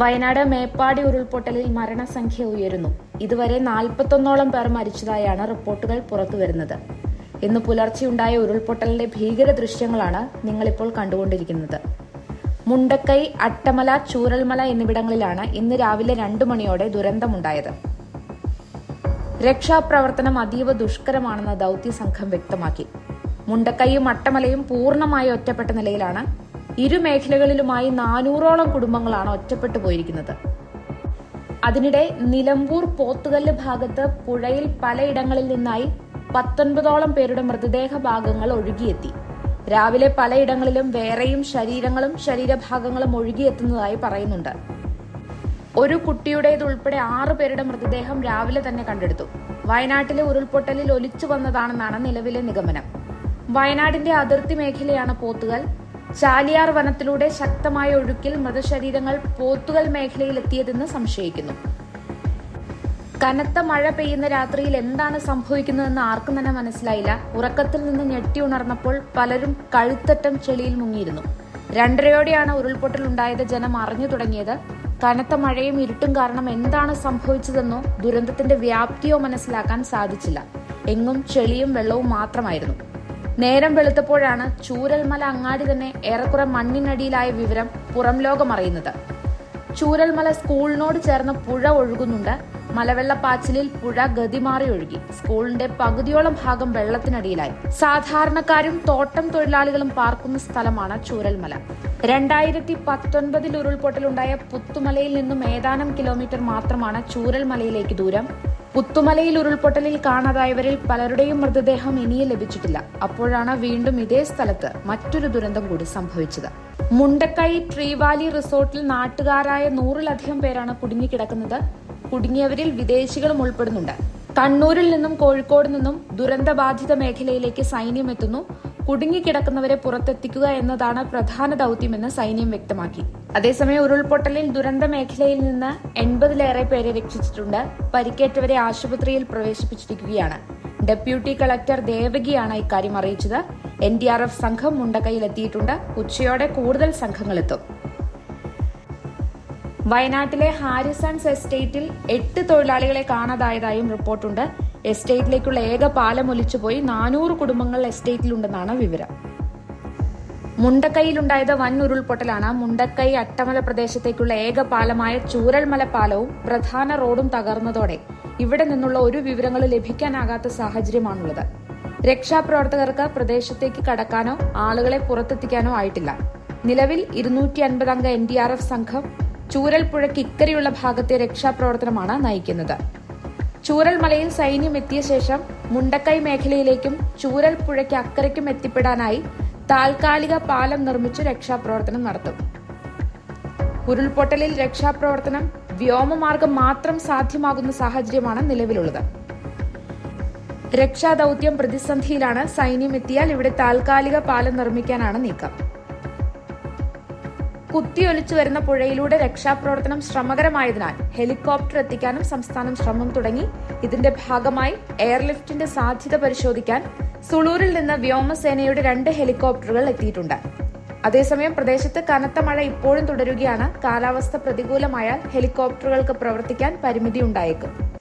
വയനാട് മേപ്പാടി ഉരുൾപൊട്ടലിൽ മരണസംഖ്യ ഉയരുന്നു. ഇതുവരെ നാൽപ്പത്തൊന്നോളം പേർ മരിച്ചതായാണ് റിപ്പോർട്ടുകൾ പുറത്തുവരുന്നത്. ഇന്ന് പുലർച്ചെയുണ്ടായ ഉരുൾപൊട്ടലിന്റെ ഭീകര ദൃശ്യങ്ങളാണ് നിങ്ങളിപ്പോൾ കണ്ടുകൊണ്ടിരിക്കുന്നത്. മുണ്ടക്കൈ അട്ടമല ചൂരൽമല എന്നിവിടങ്ങളിലാണ് ഇന്ന് രാവിലെ രണ്ടു മണിയോടെ ദുരന്തമുണ്ടായത്. രക്ഷാപ്രവർത്തനം അതീവ ദുഷ്കരമാണെന്ന് ദൌത്യ സംഘം വ്യക്തമാക്കി. മുണ്ടക്കൈയും അട്ടമലയും പൂർണമായി ഒറ്റപ്പെട്ട നിലയിലാണ് ഇരു മേഖലകളിലുമായി നാനൂറോളം കുടുംബങ്ങളാണ് ഒറ്റപ്പെട്ടു പോയിരിക്കുന്നത്. അതിനിടെ നിലമ്പൂർ പോത്തുകല്ല് ഭാഗത്ത് പുഴയിൽ പലയിടങ്ങളിൽ നിന്നായി പത്തൊൻപതോളം പേരുടെ മൃതദേഹ ഭാഗങ്ങൾ ഒഴുകിയെത്തി. രാവിലെ പലയിടങ്ങളിലും വേറെയും ശരീരങ്ങളും ശരീരഭാഗങ്ങളും ഒഴുകിയെത്തുന്നതായി പറയുന്നുണ്ട്. ഒരു കുട്ടിയുടേതുൾപ്പെടെ ആറു പേരുടെ മൃതദേഹം രാവിലെ തന്നെ കണ്ടെടുത്തു. വയനാട്ടിലെ ഉരുൾപൊട്ടലിൽ ഒലിച്ചു വന്നതാണെന്നാണ് നിലവിലെ നിഗമനം. വയനാടിന്റെ അതിർത്തി മേഖലയാണ് പോത്തുകൽ. ചാലിയാർ വനത്തിലൂടെ ശക്തമായ ഒഴുക്കിൽ മൃതശരീരങ്ങൾ പോത്തുകൽ മേഖലയിൽ എത്തിയതെന്ന് സംശയിക്കുന്നു. കനത്ത മഴ പെയ്യുന്ന രാത്രിയിൽ എന്താണ് സംഭവിക്കുന്നതെന്ന് ആർക്കും തന്നെ മനസ്സിലായില്ല. ഉറക്കത്തിൽ നിന്ന് ഞെട്ടി ഉണർന്നപ്പോൾ പലരും കഴുത്തറ്റം ചെളിയിൽ മുങ്ങിയിരുന്നു. രണ്ടരയോടെയാണ് ഉരുൾപൊട്ടൽ ഉണ്ടായത് ജനം അറിഞ്ഞു തുടങ്ങിയത്. കനത്ത മഴയും ഇരുട്ടും കാരണം എന്താണ് സംഭവിച്ചതെന്നോ ദുരന്തത്തിന്റെ വ്യാപ്തിയോ മനസ്സിലാക്കാൻ സാധിച്ചില്ല. എങ്ങും ചെളിയും വെള്ളവും മാത്രമായിരുന്നു. നേരം വെളുത്തപ്പോഴാണ് ചൂരൽമല അങ്ങാടി തന്നെ ഏറെക്കുറെ മണ്ണിനടിയിലായ വിവരം പുറം ലോകം അറിയുന്നത്. ചൂരൽമല സ്കൂളിനോട് ചേർന്ന് പുഴ ഒഴുകുന്നുണ്ട്. മലവെള്ളപ്പാച്ചിലിൽ പുഴ ഗതിമാറി ഒഴുകി. സ്കൂളിന്റെ പകുതിയോളം ഭാഗം വെള്ളത്തിനടിയിലായി. സാധാരണക്കാരും തോട്ടം തൊഴിലാളികളും പാർക്കുന്ന സ്ഥലമാണ് ചൂരൽമല. രണ്ടായിരത്തി പത്തൊൻപതിൽ ഉരുൾപൊട്ടലുണ്ടായ പുത്തുമലയിൽ നിന്നും ഏതാനും കിലോമീറ്റർ മാത്രമാണ് ചൂരൽമലയിലേക്ക് ദൂരം. പുത്തുമലയിൽ ഉരുൾപൊട്ടലിൽ കാണാതായവരിൽ പലരുടെയും മൃതദേഹം ഇനിയും ലഭിച്ചിട്ടില്ല. അപ്പോഴാണ് വീണ്ടും ഇതേ സ്ഥലത്ത് മറ്റൊരു ദുരന്തം കൂടി സംഭവിച്ചത്. മുണ്ടക്കൈ ട്രീവാലി റിസോർട്ടിൽ നാട്ടുകാരായ നൂറിലധികം പേരാണ് കുടുങ്ങിക്കിടക്കുന്നത്. കുടുങ്ങിയവരിൽ വിദേശികളും ഉൾപ്പെടുന്നുണ്ട്. കണ്ണൂരിൽ നിന്നും കോഴിക്കോട് നിന്നും ദുരന്തബാധിത മേഖലയിലേക്ക് സൈന്യം എത്തുന്നു. കുടുങ്ങിക്കിടക്കുന്നവരെ പുറത്തെത്തിക്കുക എന്നതാണ് പ്രധാന ദൌത്യമെന്ന് സൈന്യം വ്യക്തമാക്കി. അതേസമയം ഉരുൾപൊട്ടലിൽ ദുരന്ത മേഖലയിൽ നിന്ന് എൺപതിലേറെ പേരെ രക്ഷിച്ചിട്ടുണ്ട്. പരിക്കേറ്റവരെ ആശുപത്രിയിൽ പ്രവേശിപ്പിച്ചിരിക്കുകയാണ്. ഡെപ്യൂട്ടി കളക്ടർ ദേവകിയാണ് ഇക്കാര്യം അറിയിച്ചത്. എൻ ഡി ആർ എഫ് സംഘം മുണ്ടക്കൈയിലെത്തിയിട്ടുണ്ട്. ഉച്ചയോടെ കൂടുതൽ സംഘങ്ങളെത്തും. വയനാട്ടിലെ ഹാരിസൺസ് എസ്റ്റേറ്റിൽ എട്ട് തൊഴിലാളികളെ കാണാതായതായും റിപ്പോർട്ടുണ്ട്. എസ്റ്റേറ്റിലേക്കുള്ള ഏക പാലം ഒലിച്ചുപോയി നാനൂറ് കുടുംബങ്ങൾ എസ്റ്റേറ്റിലുണ്ടെന്നാണ് വിവരം. മുണ്ടക്കൈയിലുണ്ടായത് വൻ ഉരുൾപൊട്ടലാണ്. മുണ്ടക്കൈ അട്ടമല പ്രദേശത്തേക്കുള്ള ഏക പാലമായ ചൂരൽമല പാലവും പ്രധാന റോഡും തകർന്നതോടെ ഇവിടെ നിന്നുള്ള ഒരു വിവരങ്ങൾ ലഭിക്കാനാകാത്ത സാഹചര്യമാണുള്ളത്. രക്ഷാപ്രവർത്തകർക്ക് പ്രദേശത്തേക്ക് കടക്കാനോ ആളുകളെ പുറത്തെത്തിക്കാനോ ആയിട്ടില്ല. നിലവിൽ ഇരുന്നൂറ്റി അൻപത് അംഗ എൻ ഡി ആർ എഫ് സംഘം ചൂരൽപ്പുഴയ്ക്ക് ഇക്കരെയുള്ള ഭാഗത്തെ രക്ഷാപ്രവർത്തനമാണ് നയിക്കുന്നത്. ചൂരൽമലയിൽ സൈന്യം എത്തിയ ശേഷം മുണ്ടക്കൈ മേഖലയിലേക്കും ചൂരൽ പുഴയ്ക്ക് അക്കരയ്ക്കും എത്തിപ്പെടാനായി താൽക്കാലിക പാലം നിർമ്മിച്ച് രക്ഷാപ്രവർത്തനം നടത്തും. ഉരുൾപൊട്ടലിൽ രക്ഷാപ്രവർത്തനം വ്യോമമാർഗം മാത്രം സാധ്യമാകുന്ന സാഹചര്യമാണ് നിലവിലുള്ളത്. രക്ഷാദൌത്യം പ്രതിസന്ധിയിലാണ് സൈന്യം എത്തിയാൽ ഇവിടെ താൽക്കാലിക പാലം നിർമ്മിക്കാനാണ് നീക്കം. കുത്തിയൊലിച്ചു വരുന്ന പുഴയിലൂടെ രക്ഷാപ്രവർത്തനം ശ്രമകരമായതിനാൽ ഹെലികോപ്റ്റർ എത്തിക്കാനും സംസ്ഥാനം ശ്രമം തുടങ്ങി. ഇതിന്റെ ഭാഗമായി എയർലിഫ്റ്റിന്റെ സാധ്യത പരിശോധിക്കാൻ സുളൂരിൽ നിന്ന് വ്യോമസേനയുടെ രണ്ട് ഹെലികോപ്റ്ററുകൾ എത്തിയിട്ടുണ്ട്. അതേസമയം പ്രദേശത്ത് കനത്ത മഴ ഇപ്പോഴും തുടരുകയാണ്. കാലാവസ്ഥ പ്രതികൂലമായാൽ ഹെലികോപ്റ്ററുകൾക്ക് പ്രവർത്തിക്കാൻ പരിമിതിയുണ്ടായേക്കും.